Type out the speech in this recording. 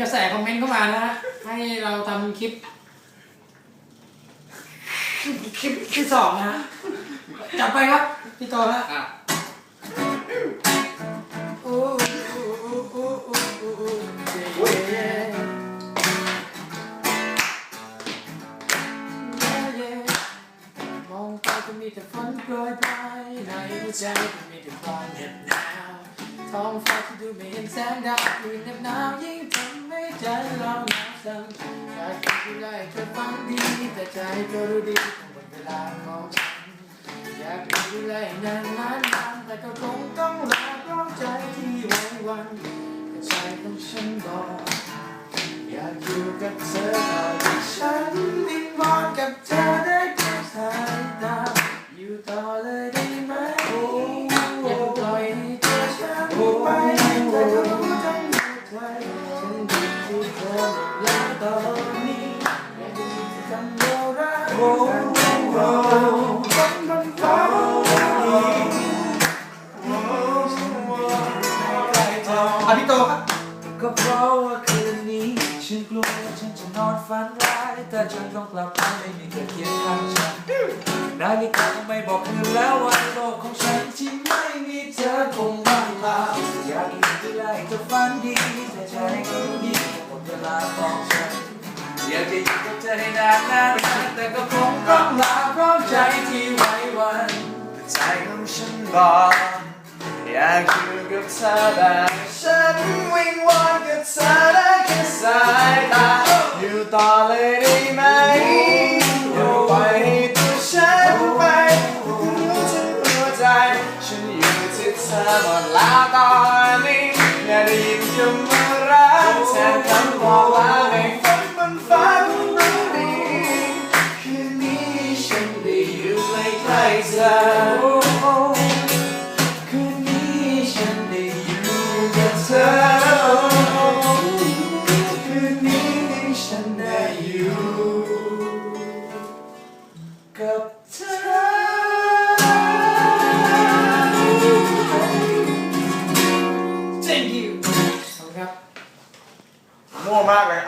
กระแสคอมเมนต์เข้ามานะฮะให้เราทำคลิป คลิปที่สองนะฮะจัดไปครับ พี่โตฮะอะโอ้โอ้โอ้โอ้โอ้โอ้โอ้เย้เย้มองไปก็มีแต่ฝนโปรยปลายในหัวใจก็มีแต่ความเหน็บหนาวท้องฟ้าที่ดูไม่เห็นแสงดาวยิ่งเหน็บหนาวยิ่งทำ ใจเราหนาวสั่นอยากจะดูแลเธอฟังดีแต่ใจก็รู้ดีต้องหมดเวลาของฉันอยากดูแลนานนานนานแต่ก็คงต้องลาเพราะใจที่ไว้วันแต่ใจของฉันบอกอยากอยู่กับเธอ อะพี่โตครับ ก็เพราะว่าคืนนี้ฉันกลัวว่าฉันจะนอนฝันร้าย แต่ฉันต้องกลับมาไม่มีเธอเคียงข้างฉันนาฬิกาก็ไม่บอกคืนแล้ววันโลกของฉันที่ไม่มีเธอคงบ้างเปล่าอยากอยู่ที่ไรก็ฝันดีแต่ใจก็รู้ดีหมดเวลาของฉันอยากจะอยู่กับเธอให้นานนานๆแต่ก็คงต้องลาเพราะใจที่ไว้วันแต่ใจของฉันบอก อยากอยู่กับเธอแต่ฉันวิ่งวอนกับเธอได้แค่สายตาอยู่ต่อเลยได้ไหมอย่าปล่อยให้ตัวฉันไปรู้ทั้งหัวใจ ฉันอยู่ที่เธอหมดแล้วตอนนี้อย่ากได้ยินคำว่ารักแทนคำบอกลาในฝันบนฟ้า Thank you. Okay. No matter.